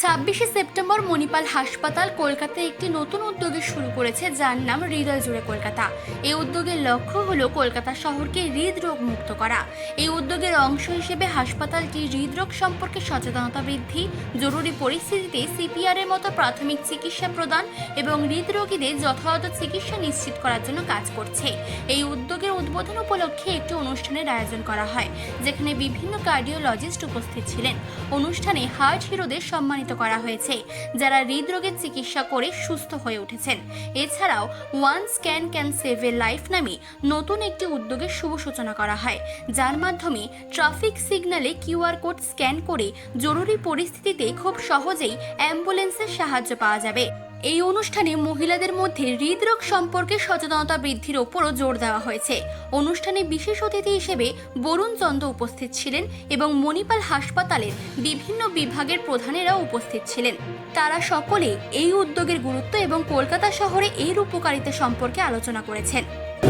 ছাব্বিশে সেপ্টেম্বর মণিপাল হাসপাতাল কলকাতায় একটি নতুন উদ্যোগে শুরু করেছে, যার নাম হৃদয় জুড়ে কলকাতা। এই উদ্যোগের লক্ষ্য হলো কলকাতা শহরকে হৃদরোগ মুক্ত করা। এই উদ্যোগের অংশ হিসেবে হাসপাতালটি হৃদরোগ সম্পর্কে সচেতনতা বৃদ্ধি, জরুরি পরিস্থিতিতে সিপিআর এর মতো প্রাথমিক চিকিৎসা প্রদান এবং হৃদরোগীদের যথাযথ চিকিৎসা নিশ্চিত করার জন্য কাজ করছে। এই উদ্যোগের উদ্বোধন উপলক্ষে একটি অনুষ্ঠানের আয়োজন করা হয়, যেখানে বিভিন্ন কার্ডিওলজিস্ট উপস্থিত ছিলেন। অনুষ্ঠানে হার্ট হিরোদের সম্মানিত করা হয়েছে, যারা হৃদরোগের চিকিৎসা করে সুস্থ হয়ে উঠেছেন। এছাড়াও one scan can save a life নামে নতুন একটি উদ্যোগের শুভ সূচনা করা হয়, যার মাধ্যমে ট্রাফিক সিগন্যালে কিউআর কোড স্ক্যান করে জরুরি পরিস্থিতিতে খুব সহজেই অ্যাম্বুলেন্সের সাহায্য পাওয়া যাবে। এই অনুষ্ঠানে মহিলাদের মধ্যে হৃদরোগ সম্পর্কে সচেতনতা বৃদ্ধির ওপরও জোর দেওয়া হয়েছে। অনুষ্ঠানে বিশেষ অতিথি হিসেবে বরুণ চন্দ্র উপস্থিত ছিলেন এবং মণিপাল হাসপাতালের বিভিন্ন বিভাগের প্রধানেরাও উপস্থিত ছিলেন। তারা সকলে এই উদ্যোগের গুরুত্ব এবং কলকাতা শহরে এর উপকারিতা সম্পর্কে আলোচনা করেছেন।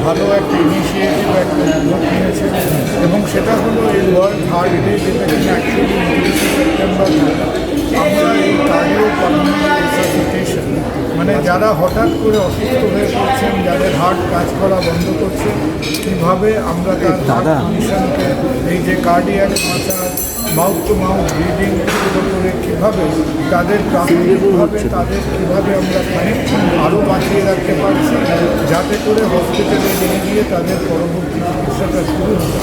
ভালো একটা ইনিশিয়েটিভ একটা উদ্যোগ নিয়েছে এবং সেটা হলো এই ওয়ার্ল্ড হার্ট ডে যেটা কিনা অ্যাকচুয়ালি সেপ্টেম্বর আমরা এই কার্ডিও মানে যারা হঠাৎ করে অসুস্থ হয়ে পড়ছেন যাদের হার্ট কাজ করা বন্ধ করছে কীভাবে আমরা তার কন্ডিশনকে এই যে cardiac massage mouth to mouth breathing করে কীভাবে তাদের প্রাথমিকভাবে তাদের কীভাবে আমরা খানিকক্ষণ আরও বাঁচিয়ে রাখতে পারছি যাতে করে হসপিটালে নিয়ে গিয়ে তাদের পরবর্তী চিকিৎসাটা শুরু হতে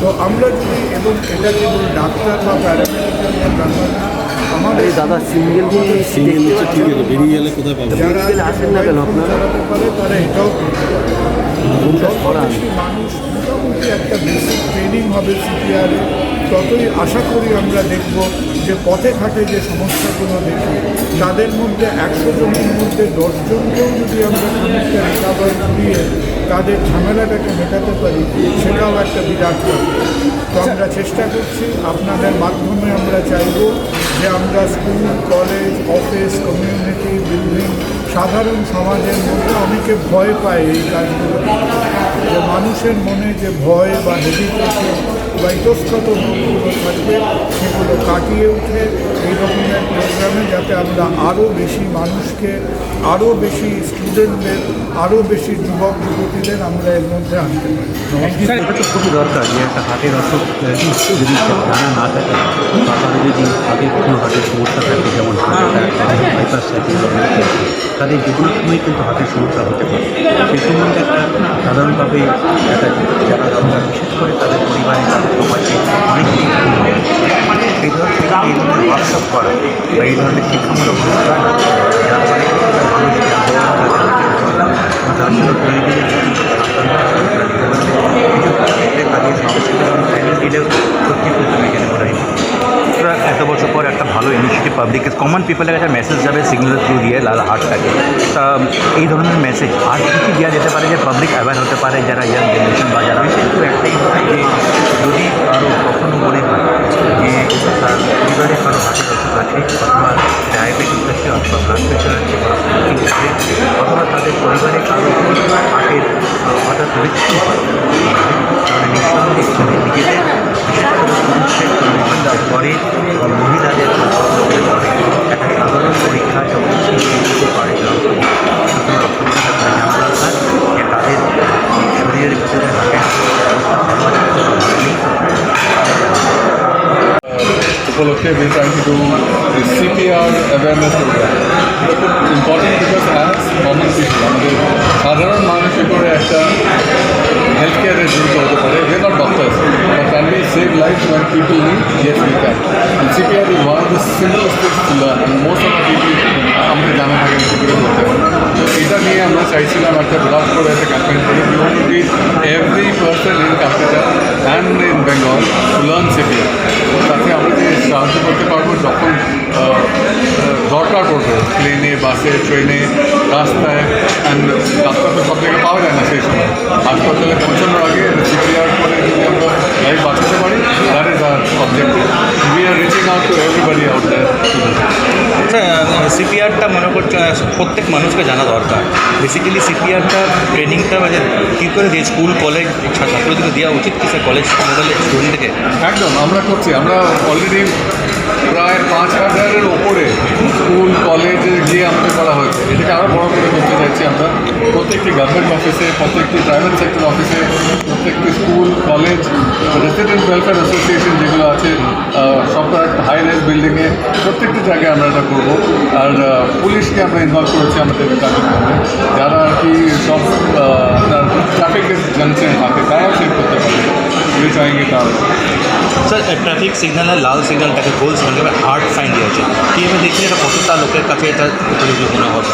তো আমরা যদি এবং এটা কেবল ডাক্তার বা প্যারামেডিক্যাল ব্যাপার আমাদের এই দাদা সিঙ্গেল সিঙ্গেল নিচে ঠিক আছে বেরিয়ে গেলে কোথায় পাবো? যারা আসেন না কেন আপনারা? একটা বেসিক ট্রেনিং হবে সিপিআরে ততই আশা করি আমরা দেখব যে পথে ঘাটে যে সমস্যাগুলো দেখি তাদের মধ্যে একশো জনের মধ্যে দশজনকেও যদি আমরা খানিকটা রিকাভার করিয়ে তাদের ঝামেলাটাকে মেটাতে পারি সেটাও একটা বিরাট তো আমরা চেষ্টা করছি আপনাদের মাধ্যমে আমরা চাইব যে আমরা school, college, office, community building, সাধারণ সমাজের মধ্যে অনেকে ভয় পায় এই কাজগুলো। যে মানুষের মনে যে ভয় বা হেজিটেশন বা ইতস্তত থাকবে সেগুলো কাটিয়ে উঠে এই রকমের প্রোগ্রামে যাতে আমরা আরও বেশি মানুষকে আরও বেশি স্টুডেন্টদের আরও বেশি যুবক যুবতীদের আমরা এর মধ্যে আনতে পারি। এটা তো খুবই দরকার যে একটা হার্টের অসুখ যদি জানা না থাকে বা কারও যদি হার্টের কোনো হার্টের সমস্যা থাকে যেমন হার্ট অ্যাটাক তাদের যে কোনো সময় কিন্তু হার্টের সমস্যা হতে পারে। সেই সম্বন্ধে একটা সাধারণভাবে একটা যারা দরকার বিশেষ করে তাদের পরিবারে তাদের সমাজে অনেক কিছু এই ধরনের এই ধরনের হোয়াটসঅ্যাপ করা বা এই ধরনের শিক্ষামূলক তার জন্য কমন পিপলের কাছে মেসেজ যাবে সিগন্যাল থ্রু দিয়ে লাল হার্টটাকে তা, এই ধরনের মেসেজ আর কী দেওয়া যেতে পারে যে পাবলিক অ্যাওয়ার হতে পারে, যারা ইয়াং জেনারেশন বা যারা কিন্তু একটাই যে যদি কারও কখনো মনে হয় যে তার পরিবারে কারও হাতের অসুখ আছে, অথবা ডায়াবেটিস আছে, অথবা ব্লাড প্রেশার আছে অথবা তাদের পরিবারে কারও হার্টের হঠাৎ মৃত্যু হয়, তাহলে নিঃসন্দেহে নিজেদের বিশেষ করে পুরুষের পরিমাণটা করে উপলক্ষে we trying to do the CPR awareness program. এটা খুব important because as common people আমাদের সাধারণ মানুষের করে একটা হেলথ কেয়ারে জড়িত হতে পারে we are not doctors but can we save lives when people need yes we can and CPR is one of the simplest things to learn and most of the people আমাদের জানা থাকে না কীভাবে করতে হবে তো এটা নিয়ে আমরা চাইছিলাম একটা বিরাট করে একটা ক্যাম্পেইন করি we want to reach every person in Bengal to learn CPR তাতে আমাদের সাহায্য করতে পারব যখন দরকার পড়বে। প্লেনে বাসে ট্রেনে রাস্তায় অ্যান্ড ডাক্তার তো সব জায়গায় পাওয়া যায় না সেই সময়। হাসপাতালে পৌঁছানোর আগে সিপিআর করে যদি আমরা লাইফ বাঁচাতে পারি that is our objective we are reaching out to everybody out there সিপিআরটা মনে করছে আহ, প্রত্যেক মানুষকে জানা দরকার। বেসিক্যালি সিপিআরটা ট্রেনিংটা মানে কী করে দিয়ে স্কুল কলেজ ছাত্রদেরকে দেওয়া উচিত কি স্যার কলেজ লেভেলের স্টুডেন্টকে একদম, আমরা করছি। আমরা অলরেডি প্রায় পাঁচ হাজারের ওপরে স্কুল কলেজে গিয়ে আমাদের করা হয়েছে। এটাকে আরও বড় করে প্রত্যেকটি গভর্নমেন্ট অফিসে প্রত্যেকটি প্রাইভেট সেক্টর অফিসে প্রত্যেকটি school college resident welfare association যেগুলো আছে সবটা হাই রাইজ বিল্ডিংয়ে প্রত্যেকটি জায়গায় আমরা এটা করব। আর পুলিশকে আমরা ইনভলভ করেছি আমাদের কার্যক্রমে। যারা আর কি সব ট্রাফিকের জাংশনে থাকে, তারাও সেভ করতে পারে we trying it out sir traffic সিগন্যালে লাল সিগন্যালটাকে গোল সিগন্যালকে হার্ড ফাইন দিয়েছে কীভাবে দেখছেন এটা কতটা লোকের কাছে এটা উপযোগী মনে হবে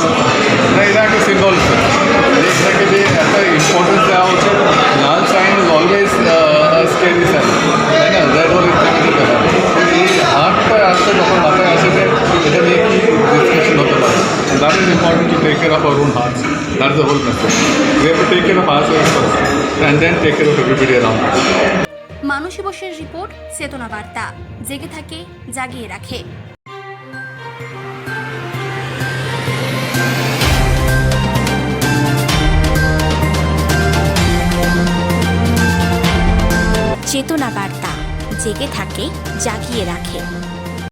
না এটা একটা সিম্বল এটাকে যে একটা ইম্পর্টেন্স দেওয়া হচ্ছে লাল sign is always steady sign তাই না রেড হল ইত্যাদি এই হার্টটা আসতে যখন মাথায় আসে যে এটা নিয়ে কি ডিসকাশন হতে পারে that is important to take care of our own hearts that is the whole message we have to take care of our selves first and then take care of everybody around Manasi বসের রিপোর্ট, চেতনা বার্তা। জেগে থাকে, জাগিয়ে রাখে। চেতনা বার্তা। জেগে থাকে, জাগিয়ে রাখে।